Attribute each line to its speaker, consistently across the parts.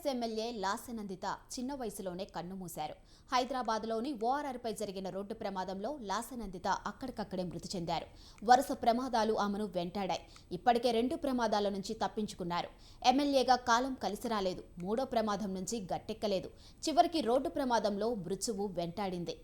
Speaker 1: TRS MLA లాసనందిత చిన్న వయసులోనే కన్నుమూశారు హైదరాబాద్లోని ఓఆర్ఆర్పై జరిగిన రోడ్డు ప్రమాదంలో లాసనందిత అక్కడికక్కడే మృతి చెందారు. వరుస ప్రమాదాలు ఆమెను వెంటాడాయి. ఇప్పటికే రెండు ప్రమాదాల నుంచి తప్పించుకున్నారు. ఎమ్మెల్యేగా కాలం కలిసి రాలేదు. మూడో ప్రమాదం నుంచి గట్టెక్కలేదు. చివరికి రోడ్డు ప్రమాదంలో మృత్యువు వెంటాడింది.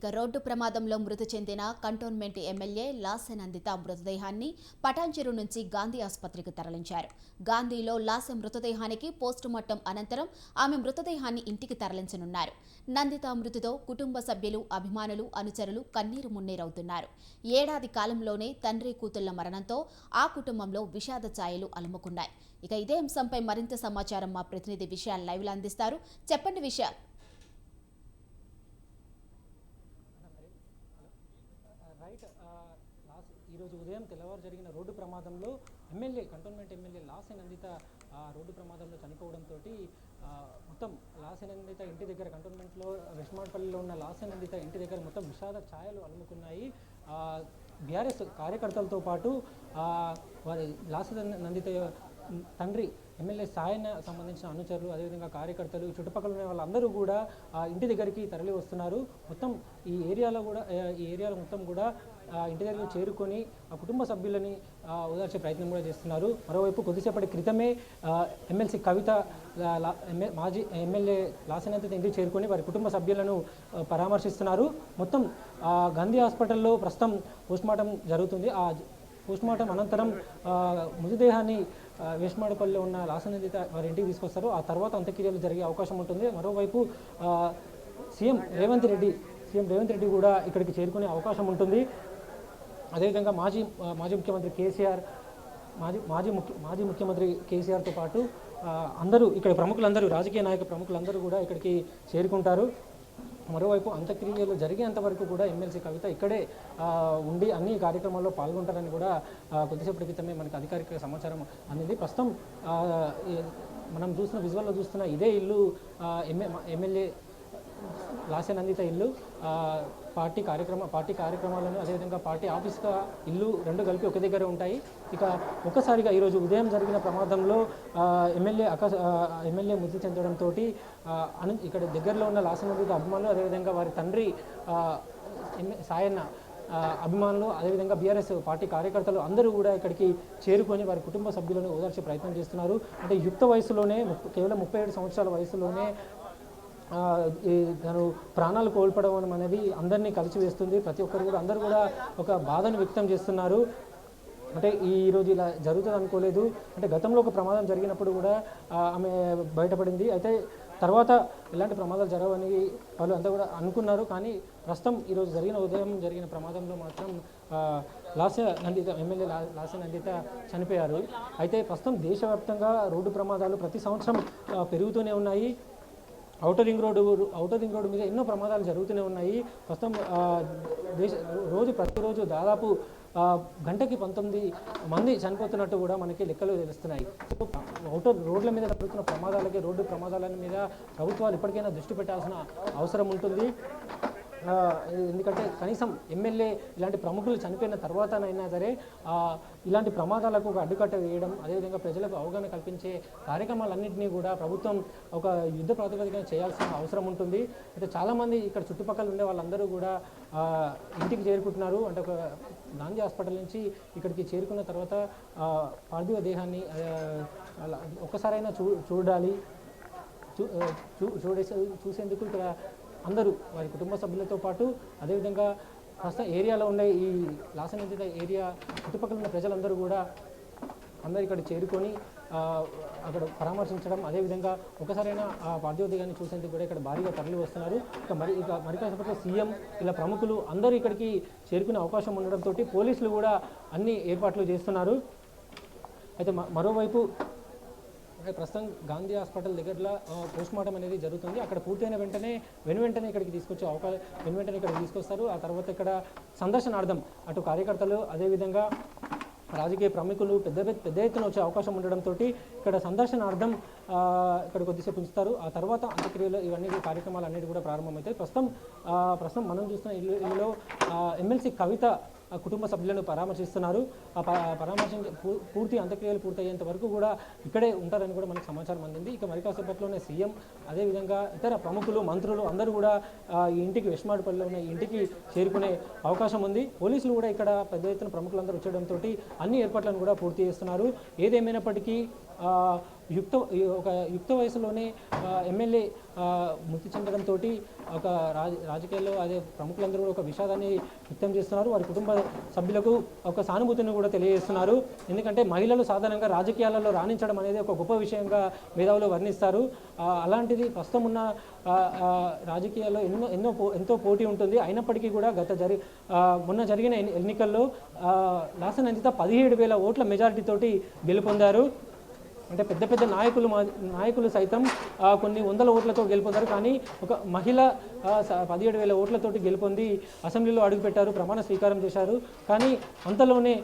Speaker 1: ఇక రోడ్డు ప్రమాదంలో మృతి చెందిన కంటోన్మెంట్ ఎమ్మెల్యే లాసెనందిత మృతదేహాన్ని పటాన్చెరు నుంచి గాంధీ ఆసుపత్రికి తరలించారు. గాంధీలో లాసె మృతదేహానికి పోస్టుమార్టం అనంతరం ఆమె మృతదేహాన్ని ఇంటికి తరలించనున్నారు. నందిత మృతితో కుటుంబ సభ్యులు అభిమానులు అనుచరులు కన్నీరు మున్నీరవుతున్నారు. ఏడాది కాలంలోనే తండ్రి కూతుళ్ళ మరణంతో ఆ కుటుంబంలో విషాద ఛాయలు అలుముకున్నాయి. ఇక ఇదే అంశంపై మరింత సమాచారం మా ప్రతినిధి విషయాలు లైవ్లో అందిస్తారు. చెప్పండి విషయాలు
Speaker 2: రైట్ ఆ, లాస్ట్ ఈరోజు ఉదయం తెల్లవారు జరిగిన రోడ్డు ప్రమాదంలో MLA cantonment MLA Lasya Nanditha road ప్రమాదంలో చనిపోవడంతో మొత్తం లాసె నందిత ఇంటి దగ్గర కంటోన్మెంట్లో వెస్మాడ్పల్లిలో ఉన్న లాసె నందిత ఇంటి దగ్గర మొత్తం విషాద ఛాయలు అలుముకున్నాయి. బీఆర్ఎస్ కార్యకర్తలతో పాటు వారి లాస్ నందిత తండ్రి ఎమ్మెల్యే సాయన సంబంధించిన అనుచరులు అదేవిధంగా కార్యకర్తలు చుట్టుపక్కల ఉన్న వాళ్ళందరూ కూడా ఇంటి దగ్గరికి తరలి వస్తున్నారు మొత్తం ఈ ఏరియాలో కూడా ఈ ఏరియాలో మొత్తం కూడా ఇంటి దగ్గర చేరుకొని ఆ కుటుంబ సభ్యులని ఓదార్చే ప్రయత్నం కూడా చేస్తున్నారు. మరోవైపు కొద్దిసేపటి క్రితమే ఎమ్మెల్సీ కవిత లా- మాజీ ఎమ్మెల్యే లాసనంత ఇంటికి చేరుకొని వారి కుటుంబ సభ్యులను పరామర్శిస్తున్నారు. మొత్తం గాంధీ హాస్పిటల్లో ప్రస్తుతం పోస్ట్మార్టం జరుగుతుంది. ఆ పోస్ట్మార్టం అనంతరం మృతదేహాన్ని వేష్మాడపల్లిలో ఉన్న లాసనదిత వారి ఇంటికి తీసుకొస్తారు. ఆ తర్వాత అంత్యక్రియలు జరిగే అవకాశం ఉంటుంది. మరోవైపు సీఎం రేవంత్ రెడ్డి సీఎం రేవంత్ రెడ్డి కూడా ఇక్కడికి చేరుకునే అవకాశం ఉంటుంది. అదేవిధంగా మాజీ మాజీ ముఖ్యమంత్రి కేసీఆర్ మాజీ మాజీ ముఖ్య మాజీ ముఖ్యమంత్రి కేసీఆర్తో పాటు అందరూ ఇక్కడ ప్రముఖులందరూ రాజకీయ నాయక ప్రముఖులందరూ కూడా ఇక్కడికి చేరుకుంటారు. మరోవైపు అంత్యక్రియలు జరిగేంత వరకు కూడా ఎమ్మెల్సీ కవిత ఇక్కడే ఉండి అన్ని కార్యక్రమాల్లో పాల్గొంటారని కూడా కొద్దిసేపటి క్రితమే మనకు అధికారిక సమాచారం అందింది. ప్రస్తుతం మనం చూస్తున్న విజువల్లో చూస్తున్న ఇదే ఇల్లు ఎమ్మె ఎమ్మెల్యే లాసనందిత ఇల్లు. పార్టీ కార్యక్రమ పార్టీ కార్యక్రమాలను అదేవిధంగా పార్టీ ఆఫీస్గా ఇల్లు రెండు కలిపి ఒక దగ్గర ఉంటాయి. ఇక ఒక్కసారిగా ఈరోజు ఉదయం జరిగిన ప్రమాదంలో ఎమ్మెల్యే అక ఎమ్మెల్యే మృతి చెందడంతో అను ఇక్కడ దగ్గరలో ఉన్న లాసనందిత అభిమానులు అదేవిధంగా వారి తండ్రి సాయన్న అభిమానులు అదేవిధంగా బీఆర్ఎస్ పార్టీ కార్యకర్తలు అందరూ కూడా ఇక్కడికి చేరుకొని వారి కుటుంబ సభ్యులను ఓదార్చే ప్రయత్నం చేస్తున్నారు. అంటే యుక్త వయసులోనే కేవలం ముప్పై ఏడు సంవత్సరాల వయసులోనే తను ప్రాణాలు కోల్పోవడం అనేది అందరినీ కలిసివేస్తుంది ప్రతి ఒక్కరు కూడా అందరూ కూడా ఒక బాధను వ్యక్తం చేస్తున్నారు. అంటే ఈరోజు ఇలా జరుగుతుంది అనుకోలేదు. అంటే గతంలో ఒక ప్రమాదం జరిగినప్పుడు కూడా ఆమె బయటపడింది. అయితే తర్వాత ఇలాంటి ప్రమాదాలు జరగవని వాళ్ళు అంతా కూడా అనుకున్నారు. కానీ ప్రస్తుతం ఈరోజు జరిగిన ఉదయం జరిగిన ప్రమాదంలో మాత్రం లాస లాస్య నందిత ఎమ్మెల్యే లాస లాస్య నందిత చనిపోయారు. అయితే ప్రస్తుతం దేశవ్యాప్తంగా రోడ్డు ప్రమాదాలు ప్రతి సంవత్సరం పెరుగుతూనే ఉన్నాయి. Outer ring road outer ring road మీద ఎన్నో ప్రమాదాలు జరుగుతూనే ఉన్నాయి. ప్రస్తుతం దేశ రోజు ప్రతిరోజు దాదాపు గంటకి పంతొమ్మిది మంది చనిపోతున్నట్టు కూడా మనకి లెక్కలు తెలుస్తున్నాయి. ఔటర్ రోడ్ల మీద జరుగుతున్న ప్రమాదాలకి రోడ్డు ప్రమాదాల మీద ప్రభుత్వాలు ఇప్పటికైనా దృష్టి పెట్టాల్సిన అవసరం ఉంటుంది. ఎందుకంటే కనీసం ఎమ్మెల్యే ఇలాంటి ప్రముఖులు చనిపోయిన తర్వాతనైనా సరే ఇలాంటి ప్రమాదాలకు ఒక అడ్డుకట్ట వేయడం అదేవిధంగా ప్రజలకు అవగాహన కల్పించే కార్యక్రమాలన్నింటినీ కూడా ప్రభుత్వం ఒక యుద్ధ ప్రాతిపదికన చేయాల్సిన అవసరం ఉంటుంది. అయితే చాలామంది ఇక్కడ చుట్టుపక్కల ఉండే వాళ్ళందరూ కూడా ఇంటికి చేరుకుంటున్నారు. అంటే ఒక గాంధీ హాస్పిటల్ నుంచి ఇక్కడికి చేరుకున్న తర్వాత పార్థివ దేహాన్ని అలా ఒక్కసారైనా చూ చూడాలి. చూ చూ చూడేసే చూసేందుకు ఇక్కడ అందరూ వారి కుటుంబ సభ్యులతో పాటు అదేవిధంగా ప్రస్తుతం ఏరియాలో ఉండే ఈ లాసనందిత ఏరియా చుట్టుపక్కల ఉన్న ప్రజలందరూ కూడా అందరు ఇక్కడ చేరుకొని అక్కడ పరామర్శించడం అదేవిధంగా ఒకసారైనా ఆ పార్థివోదయాన్ని చూసేందుకు కూడా ఇక్కడ భారీగా తరలి వస్తున్నారు. ఇక మరి ఇక మరి సీఎం ఇలా ప్రముఖులు అందరూ ఇక్కడికి చేరుకునే అవకాశం ఉండడంతో పోలీసులు కూడా అన్ని ఏర్పాట్లు చేస్తున్నారు. అయితే మ- మరోవైపు ఓకే ప్రస్తుతం గాంధీ హాస్పిటల్ దగ్గరలో పోస్ట్ మార్టం అనేది జరుగుతుంది. అక్కడ పూర్తయిన వెంటనే వెను వెంటనే ఇక్కడికి తీసుకొచ్చే అవకాశం వెను వెంటనే ఇక్కడికి తీసుకొస్తారు. ఆ తర్వాత ఇక్కడ సందర్శనార్థం అటు కార్యకర్తలు అదేవిధంగా రాజకీయ ప్రముఖులు పెద్ద పెద్ద పెద్ద ఎత్తున వచ్చే అవకాశం ఉండడంతో ఇక్కడ సందర్శనార్థం ఇక్కడ కొద్దిసేపు ఉంచుతారు. ఆ తర్వాత అంత్యక్రియలు ఇవన్నీ కార్యక్రమాలు అన్నిటి కూడా ప్రారంభమవుతాయి. ప్రస్తుతం ప్రస్తుతం మనం చూస్తున్న ఇల్లు ఇల్లులో ఎమ్మెల్సీ కవిత కుటుంబ సభ్యులను పరామర్శిస్తున్నారు. ఆ పరామర్శ పూర్తి అంత్యక్రియలు పూర్తయ్యేంత వరకు కూడా ఇక్కడే ఉంటారని కూడా మనకు సమాచారం అందింది. ఇక మరి కాసేపట్లోనే సీఎం అదేవిధంగా ఇతర ప్రముఖులు మంత్రులు అందరూ కూడా ఈ ఇంటికి వెస్మాడిపల్లిలో ఉన్న ఇంటికి చేరుకునే అవకాశం ఉంది. పోలీసులు కూడా ఇక్కడ పెద్ద ఎత్తున ప్రముఖులందరూ వచ్చేయడంతో అన్ని ఏర్పాట్లను కూడా పూర్తి చేస్తున్నారు. ఏదేమైనప్పటికీ యుక్త ఒక యుక్త వయసులోనే ఎమ్మెల్యే మృతి మృతి చెందడంతో ఒక రాజ రాజకీయాల్లో అదే ప్రముఖులందరూ కూడా ఒక విషాదాన్ని వ్యక్తం చేస్తున్నారు. వారి కుటుంబ సభ్యులకు ఒక సానుభూతిని కూడా తెలియజేస్తున్నారు. ఎందుకంటే మహిళలు సాధారణంగా రాజకీయాలలో రాణించడం అనేది ఒక గొప్ప విషయంగా మేధావులు వర్ణిస్తారు. అలాంటిది ప్రస్తుతం ఉన్న రాజకీయాల్లో ఎన్నో ఎన్నో పో- ఎంతో పోటీ ఉంటుంది. అయినప్పటికీ కూడా గత జరి మొన్న జరిగిన ఎన్ని- ఎన్నికల్లో ఆ, లాసన్ అంజిత పదిహేడు వేల ఓట్ల మెజారిటీతోటి గెలుపొందారు. అంటే పెద్ద పెద్ద నాయకులు మా నాయకులు సైతం కొన్ని వందల ఓట్లతో గెలుపొందారు. కానీ ఒక మహిళ పదిహేడు వేల ఓట్లతోటి గెలుపొంది అసెంబ్లీలో అడుగుపెట్టారు ప్రమాణ స్వీకారం చేశారు. కానీ అంతలోనే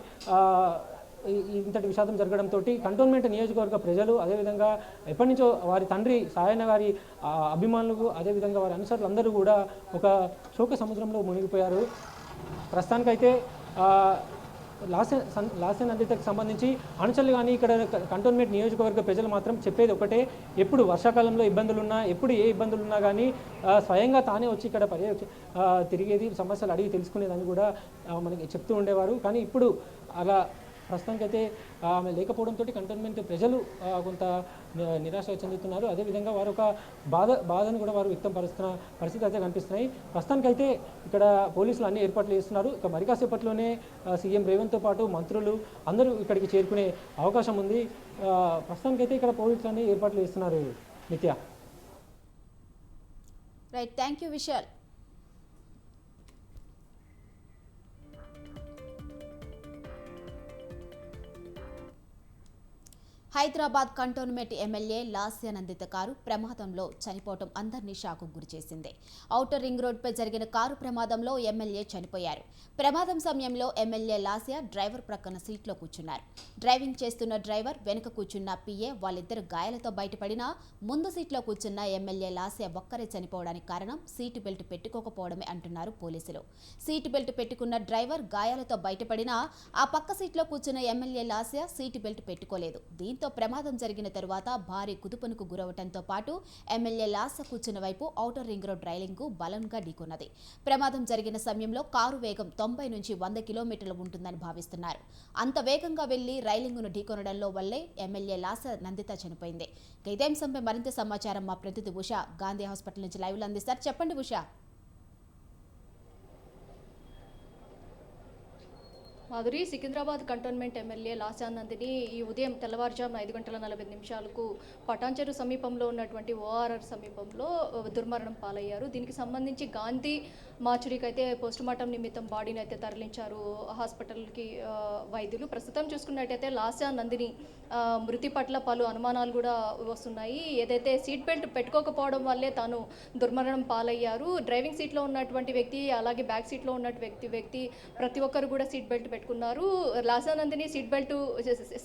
Speaker 2: ఇంతటి విషాదం జరగడంతో కంటోన్మెంట్ నియోజకవర్గ ప్రజలు అదేవిధంగా ఎప్పటి నుంచో వారి తండ్రి సాయన గారి అభిమానులకు అదేవిధంగా వారి అనుసరులు అందరూ కూడా ఒక శోక సముద్రంలో మునిగిపోయారు. ప్రస్తుతానికైతే లాస్ లాసెన్ సన్- సంబంధించి అనుచరులు కానీ ఇక్కడ కంటోన్మెంట్ నియోజకవర్గ ప్రజలు మాత్రం చెప్పేది ఒకటే. ఎప్పుడు వర్షాకాలంలో ఇబ్బందులు ఉన్నా ఎప్పుడు ఏ ఇబ్బందులు ఉన్నా కానీ స్వయంగా తానే వచ్చి ఇక్కడ పర్య తిరిగేది సమస్యలు అడిగి తెలుసుకునేదని కూడా మనకి చెప్తూ ఉండేవారు. కానీ ఇప్పుడు అలా ప్రస్తుతానికైతే ఆమె లేకపోవడంతో కంటోన్మెంట్ ప్రజలు కొంత నిరాశ చెందుతున్నారు. అదేవిధంగా వారు ఒక బాధ బాధను కూడా వారు వ్యక్తం పరుస్తున్న పరిస్థితి అయితే కనిపిస్తున్నాయి. ప్రస్తుతానికైతే ఇక్కడ పోలీసులు అన్ని ఏర్పాట్లు చేస్తున్నారు. ఇక మరి కాసేపట్లోనే సీఎం రేవంత్తో పాటు మంత్రులు అందరూ ఇక్కడికి చేరుకునే అవకాశం ఉంది. ప్రస్తుతానికైతే ఇక్కడ పోలీసులు అన్ని ఏర్పాట్లు చేస్తున్నారు. Nitya.
Speaker 1: Right thank you Vishal Hyderabad cantonment MLA Lasya Nanditha car ప్రమాదంలో చనిపోవటం అందరినీ షాకు గురిచేసింది. ఔటర్ రింగ్ రోడ్పై జరిగిన కారు ప్రమాదంలో ఎమ్మెల్యే చనిపోయారు. ప్రమాదం సమయంలో ఎమ్మెల్యే లాస్య డ్రైవర్ ప్రక్కన సీట్లో కూర్చున్నారు. డ్రైవింగ్ చేస్తున్న డ్రైవర్ వెనుక కూర్చున్న పిఏ వాళ్ళిద్దరు గాయాలతో బయటపడినా ముందు సీట్లో కూర్చున్న ఎమ్మెల్యే లాస్య ఒక్కరే చనిపోవడానికి కారణం సీటు బెల్ట్ పెట్టుకోకపోవడమే అంటున్నారు పోలీసులు. సీటు బెల్ట్ పెట్టుకున్న డ్రైవర్ గాయాలతో బయటపడినా ఆ పక్క సీట్లో కూర్చున్న ఎమ్మెల్యే లాస్య సీటు బెల్ట్ పెట్టుకోలేదు. దీంతో ప్రమాదం జరిగిన తరువాత భారీ కుదుపునకు గురవటంతో పాటు ఎమ్మెల్యే లాస కూర్చున్న వైపు ఔటర్ రింగ్ రోడ్ రైలింగ్కు బలంగా ఢీకొన్నది. ప్రమాదం జరిగిన సమయంలో కారు వేగం తొంభై నుంచి వంద కిలోమీటర్లు ఉంటుందని భావిస్తున్నారు. అంత వేగంగా వెళ్ళి రైలింగును ఢీకొనడంలో వల్లే ఎమ్మెల్యే లాస నందిత చనిపోయింది. ఇక ఇదే అంశంపై మరింత సమాచారం మా ప్రతినిధి ఉషా గాంధీ హాస్పిటల్ నుంచి లైవ్లో అందిస్తారు. చెప్పండి ఉష.
Speaker 3: మాధురి సికింద్రాబాద్ కంటోన్మెంట్ ఎమ్మెల్యే లాసానందిని ఈ ఉదయం తెల్లవారుజామున ఐదు గంటల నలభై నిమిషాలకు పటాన్చెరు సమీపంలో ఉన్నటువంటి ఓఆర్ఆర్ సమీపంలో దుర్మరణం పాలయ్యారు. దీనికి సంబంధించి గాంధీ మాచురికి అయితే పోస్ట్ మార్టం నిమిత్తం బాడీని అయితే తరలించారు. హాస్పిటల్కి వైద్యులు. ప్రస్తుతం చూసుకున్నట్టయితే లాసా నందిని మృతి పట్ల పలు అనుమానాలు కూడా వస్తున్నాయి. ఏదైతే సీట్ బెల్ట్ పెట్టుకోకపోవడం వల్లే తాను దుర్మరణం పాలయ్యారు. డ్రైవింగ్ సీట్లో ఉన్నటువంటి వ్యక్తి అలాగే బ్యాక్ సీట్లో ఉన్నటువంటి వ్యక్తి వ్యక్తి ప్రతి ఒక్కరు కూడా సీట్ బెల్ట్ పెట్టుకున్నారు. లాసానందిని సీట్ బెల్ట్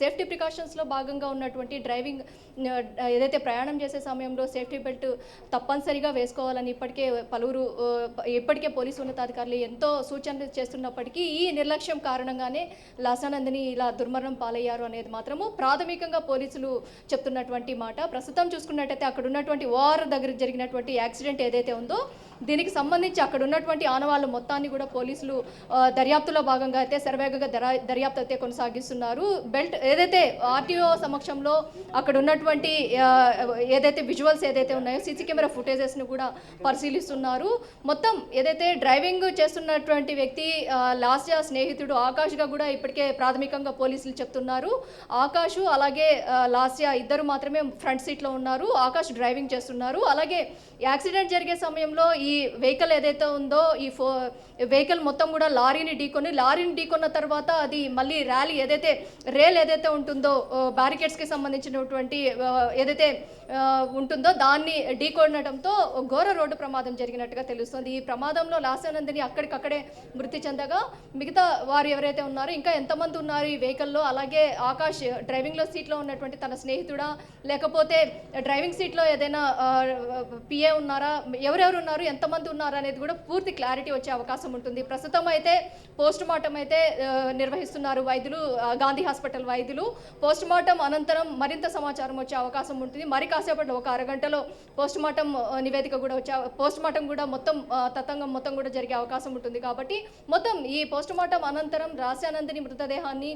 Speaker 3: సేఫ్టీ ప్రికాషన్స్లో భాగంగా ఉన్నటువంటి డ్రైవింగ్ ఏదైతే ప్రయాణం చేసే సమయంలో సేఫ్టీ బెల్ట్ తప్పనిసరిగా వేసుకోవాలని ఇప్పటికే పలువురు ఇప్పటికే పోలీసు ఉన్నతాధికారులు ఎంతో సూచనలు చేస్తున్నప్పటికీ ఈ నిర్లక్ష్యం కారణంగానే లాసానందిని ఇలా దుర్మరణం పాలయ్యారు అనేది మాత్రము ప్రాథమికంగా పోలీసులు చెప్తున్నటువంటి మాట. ప్రస్తుతం చూసుకున్నట్టయితే అక్కడ ఉన్నటువంటి ఓఆర్ దగ్గర జరిగినటువంటి యాక్సిడెంట్ ఏదైతే ఉందో దీనికి సంబంధించి అక్కడ ఉన్నటువంటి ఆనవాళ్ళ మొత్తాన్ని కూడా పోలీసులు దర్యాప్తులో భాగంగా అయితే శరవేగంగా దరా దర్యాప్తు అయితే కొనసాగిస్తున్నారు. బెల్ట్ ఏదైతే ఆర్టీఓ సమక్షంలో అక్కడ ఉన్నటువంటి ఏదైతే విజువల్స్ ఏదైతే ఉన్నాయో సీసీ కెమెరా ఫుటేజెస్ను కూడా పరిశీలిస్తున్నారు. మొత్తం ఏదైతే డ్రైవింగ్ చేస్తున్నటువంటి వ్యక్తి లాస్యా స్నేహితుడు ఆకాష్గా కూడా ఇప్పటికే ప్రాథమికంగా పోలీసులు చెప్తున్నారు. ఆకాష్ అలాగే లాస్యా లాస్య ఇద్దరు మాత్రమే ఫ్రంట్ సీట్లో ఉన్నారు. ఆకాష్ డ్రైవింగ్ చేస్తున్నారు. అలాగే యాక్సిడెంట్ జరిగే సమయంలో ఈ ఈ వెహికల్ ఏదైతే ఉందో ఈ ఫో వెహికల్ మొత్తం కూడా లారీని ఢీకొని లారీని ఢీకొన్న తర్వాత అది మళ్ళీ ర్యాలీ ఏదైతే రేల్ ఏదైతే ఉంటుందో బ్యారికేడ్స్కి సంబంధించినటువంటి ఏదైతే ఉంటుందో దాన్ని ఢీకొనడంతో ఘోర రోడ్డు ప్రమాదం జరిగినట్టుగా తెలుస్తుంది. ఈ ప్రమాదంలో లాసానందిని అక్కడికక్కడే మృతి చెందగా మిగతా వారు ఎవరైతే ఉన్నారో ఇంకా ఎంతమంది ఉన్నారు ఈ వెహికల్లో అలాగే ఆకాష్ డ్రైవింగ్లో సీట్లో ఉన్నటువంటి తన స్నేహితుడా? లేకపోతే డ్రైవింగ్ సీట్లో ఏదైనా పిఏ ఉన్నారా? ఎవరెవరు ఉన్నారు? ఎంతమంది ఉన్నారు అనేది కూడా పూర్తి క్లారిటీ వచ్చే అవకాశం ఉంటుంది. ప్రస్తుతం అయితే పోస్ట్ మార్టం అయితే నిర్వహిస్తున్నారు వైద్యులు గాంధీ హాస్పిటల్ వైద్యులు. పోస్ట్ మార్టం అనంతరం మరింత సమాచారం వచ్చే అవకాశం ఉంటుంది. మరి కాసేపట్లో ఒక అరగంటలో పోస్ట్ మార్టం నివేదిక కూడా వచ్చే పోస్ట్ మార్టం కూడా మొత్తం తతంగం మొత్తం కూడా జరిగే అవకాశం ఉంటుంది కాబట్టి మొత్తం ఈ పోస్ట్ మార్టం అనంతరం రాశానందిని మృతదేహాన్ని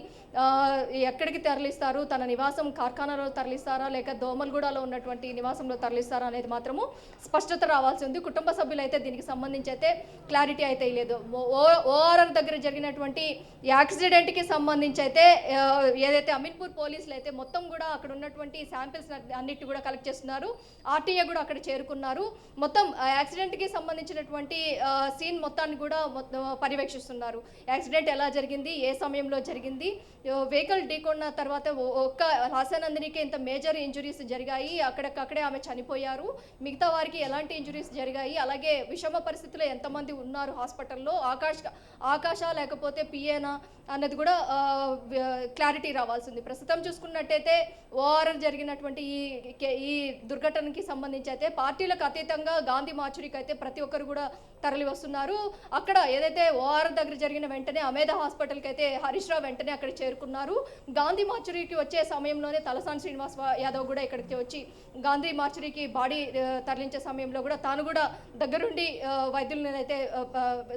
Speaker 3: ఎక్కడికి తరలిస్తారు? తన నివాసం కార్ఖానాలో తరలిస్తారా? లేక దోమల్గూడలో ఉన్నటువంటి నివాసంలో తరలిస్తారా అనేది మాత్రము స్పష్టత రావాల్సి ఉంది. కుటుంబ సభ్యులు అయితే దీనికి సంబంధించి అయితే క్లారిటీ అయితే లేదు. ఓఆర్ఆర్ దగ్గర జరిగినటువంటి యాక్సిడెంట్కి సంబంధించి అయితే ఏదైతే అమీన్పూర్ పోలీసులు అయితే మొత్తం కూడా అక్కడ ఉన్నటువంటి శాంపిల్స్ అన్నిటి కూడా కలెక్ట్ చేస్తున్నారు. ఆర్టీఏ కూడా అక్కడ చేరుకున్నారు. మొత్తం యాక్సిడెంట్కి సంబంధించినటువంటి సీన్ మొత్తాన్ని కూడా మొత్తం పర్యవేక్షిస్తున్నారు. యాక్సిడెంట్ ఎలా జరిగింది? ఏ సమయంలో జరిగింది? వెహికల్ ఢీకొన్న తర్వాత ఒ- ఒక్క హాసానందినికి ఇంత మేజర్ ఇంజురీస్ జరిగాయి. అక్కడికక్కడే ఆమె చనిపోయారు. మిగతా వారికి ఎలాంటి ఇంజురీస్ జరిగాయి? అలాగే విషమ పరిస్థితిలో ఎంతమంది ఉన్నారు హాస్పిటల్లో? ఆకాశ ఆకాశ లేకపోతే పిఏనా అన్నది కూడా క్లారిటీ రావాల్సింది. ప్రస్తుతం చూసుకున్నట్టయితే ఓఆర్ఆర్ జరిగినటువంటి ఈ ఈ దుర్ఘటనకి సంబంధించి అయితే పార్టీలకు అతీతంగా గాంధీ మార్చురికి అయితే ప్రతి ఒక్కరు కూడా తరలి వస్తున్నారు. అక్కడ ఏదైతే ఓఆర్ దగ్గర జరిగిన వెంటనే అమేధ హాస్పిటల్కి అయితే హరీష్ రావు వెంటనే అక్కడ చేరుకున్నారు. గాంధీ మార్చురీకి వచ్చే సమయంలోనే తలసాని శ్రీనివాస్ యాదవ్ కూడా ఇక్కడికి వచ్చి గాంధీ మార్చురీకి బాడీ తరలించే సమయంలో కూడా తాను కూడా దగ్గరుండి ఆ, వైద్యులను అయితే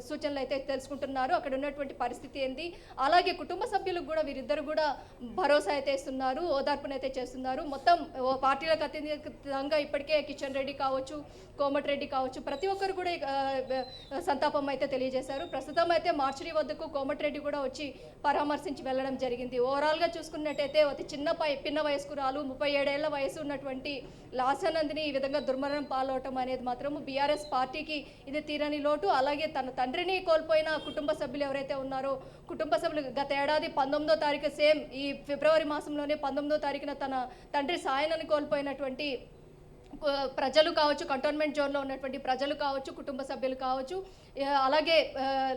Speaker 3: సూచనలు అయితే తెలుసుకుంటున్నారు. అక్కడ ఉన్నటువంటి పరిస్థితి ఏంది? అలాగే కుటుంబ సభ్యులకు కూడా వీరిద్దరు కూడా భరోసా అయితే ఇస్తున్నారు ఓదార్పునైతే చేస్తున్నారు. మొత్తం ఓ పార్టీలకు అత్యంతంగా ఇప్పటికే కిషన్ రెడ్డి కావచ్చు కోమటిరెడ్డి కావచ్చు ప్రతి ఒక్కరు కూడా సంతాపం అయితే తెలియజేశారు. ప్రస్తుతం అయితే మార్చురీ వద్దకు కోమటిరెడ్డి కూడా వచ్చి పరామర్శించి వెళ్ళడం జరిగింది. ఓవరాల్గా చూసుకున్నట్టయితే అతి చిన్న పై పిన్న వయస్కురాలు ముప్పై ఏడేళ్ళ వయసు ఉన్నటువంటి లాసానందిని ఈ విధంగా దుర్మరణం పాలవటం అనేది మాత్రం బీఆర్ఎస్ పార్టీకి ఇది తీరని లోటు. అలాగే తన తండ్రిని కోల్పోయిన కుటుంబ సభ్యులు ఎవరైతే ఉన్నారో కుటుంబ సభ్యులు గత ఏడాది పంతొమ్మిదో తారీఖు సేమ్ ఈ ఫిబ్రవరి మాసంలోనే పంతొమ్మిదో తారీఖున తన తండ్రి సాయనని కోల్పోయినటువంటి ప్రజలు కావచ్చు కంటోన్మెంట్ జోన్లో ఉన్నటువంటి ప్రజలు కావచ్చు కుటుంబ సభ్యులు కావచ్చు. అలాగే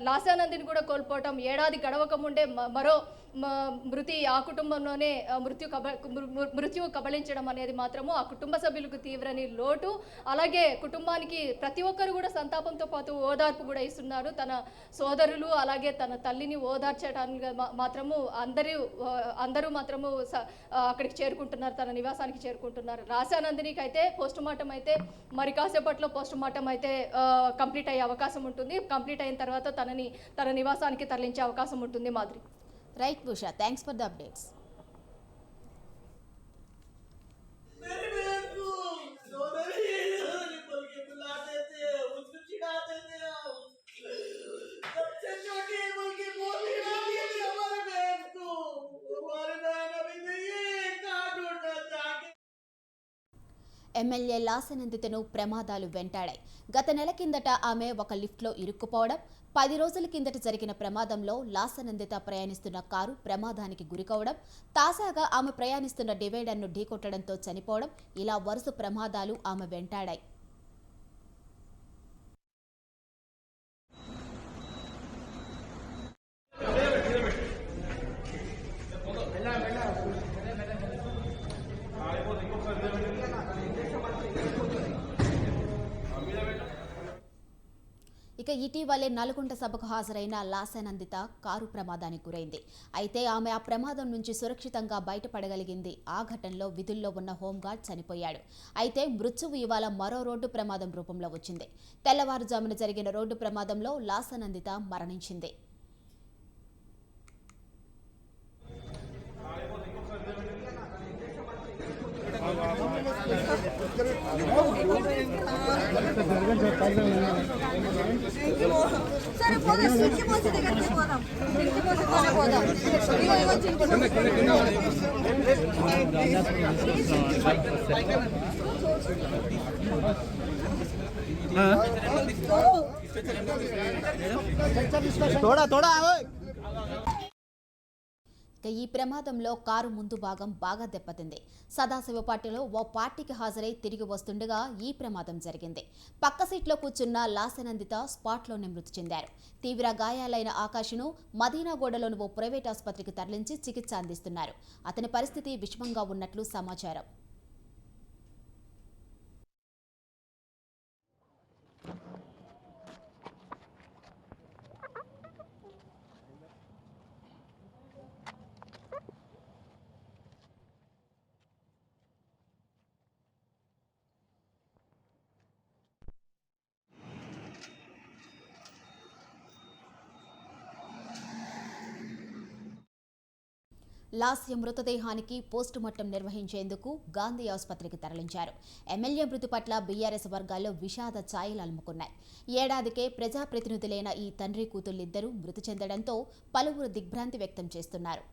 Speaker 3: లాసానందిని కూడా కోల్పోవటం ఏడాది గడవక ముందే మ- మరో మృతి ఆ కుటుంబంలోనే మృత్యు కబ మృ- మృ- కబళించడం అనేది మాత్రము ఆ కుటుంబ సభ్యులకు తీవ్రని లోటు. అలాగే కుటుంబానికి ప్రతి ఒక్కరు కూడా సంతాపంతో పాటు ఓదార్పు కూడా ఇస్తున్నారు. తన సోదరులు అలాగే తన తల్లిని ఓదార్చడానికి మాత్రము అందరూ అందరూ మాత్రము అక్కడికి చేరుకుంటున్నారు తన నివాసానికి చేరుకుంటున్నారు. రాశానందినికి అయితే పోస్ట్ మార్టం అయితే మరి కాసేపట్లో పోస్ట్ మార్టం అయితే కంప్లీట్ అయ్యే అవకాశం ఉంటుంది. కంప్లీట్ అయిన తర్వాత తనని తన నివాసానికి తరలించే అవకాశం ఉంటుంది మాదిరి.
Speaker 1: Right Bhusha thanks for the updates MLA లాసనందితను ప్రమాదాలు వెంటాడాయి. గత నెల కిందట ఆమె ఒక లిఫ్ట్లో ఇరుక్కుపోవడం పది రోజుల కిందట జరిగిన ప్రమాదంలో లాసనందిత ప్రయాణిస్తున్న కారు ప్రమాదానికి గురికావడం తాజాగా ఆమె ప్రయాణిస్తున్న డివైడర్ను ఢీకొట్టడంతో చనిపోవడం ఇలా వరుస ప్రమాదాలు ఆమె వెంటాడాయి. ఇక ఇటీవలే నల్గొండ సభకు హాజరైన లాసనందిత కారు ప్రమాదానికి గురైంది. అయితే ఆమె ఆ ప్రమాదం నుంచి సురక్షితంగా బయటపడగలిగింది. ఆ ఘటనలో విధుల్లో ఉన్న హోంగార్డ్ చనిపోయాడు. అయితే మృత్యువు ఇవాళ మరో రోడ్డు ప్రమాదం రూపంలో వచ్చింది. తెల్లవారుజామున జరిగిన రోడ్డు ప్రమాదంలో లాసనందిత మరణించింది.
Speaker 4: আরে বলো সিটি বসে
Speaker 5: थोड़ा थोड़ा
Speaker 1: ఈ ప్రమాదంలో కారు ముందు భాగం బాగా దెబ్బతింది. సదాశివపాటిలో ఓ పార్టీకి హాజరై తిరిగి వస్తుండగా ఈ ప్రమాదం జరిగింది. పక్క సీట్లో కూర్చున్న లాసనందిత స్పాట్లోనే మృతి చెందారు. తీవ్ర గాయాలైన ఆకాష్ను మదీనాగూడలోని ఓ ప్రైవేట్ ఆసుపత్రికి తరలించి చికిత్స అందిస్తున్నారు. అతని పరిస్థితి విషమంగా ఉన్నట్లు సమాచారం. లాస్య మృతదేహానికి పోస్టుమార్టం నిర్వహించేందుకు గాంధీ ఆసుపత్రికి తరలించారు. ఎమ్మెల్యే మృతి పట్ల బీఆర్ఎస్ వర్గాల్లో విషాద ఛాయలు అలుముకున్నాయి. ఏడాదికే ప్రజాప్రతినిధులైన ఈ తండ్రి కూతుళ్ళిద్దరూ మృతి చెందడంతో పలువురు దిగ్భ్రాంతి వ్యక్తం చేస్తున్నారు.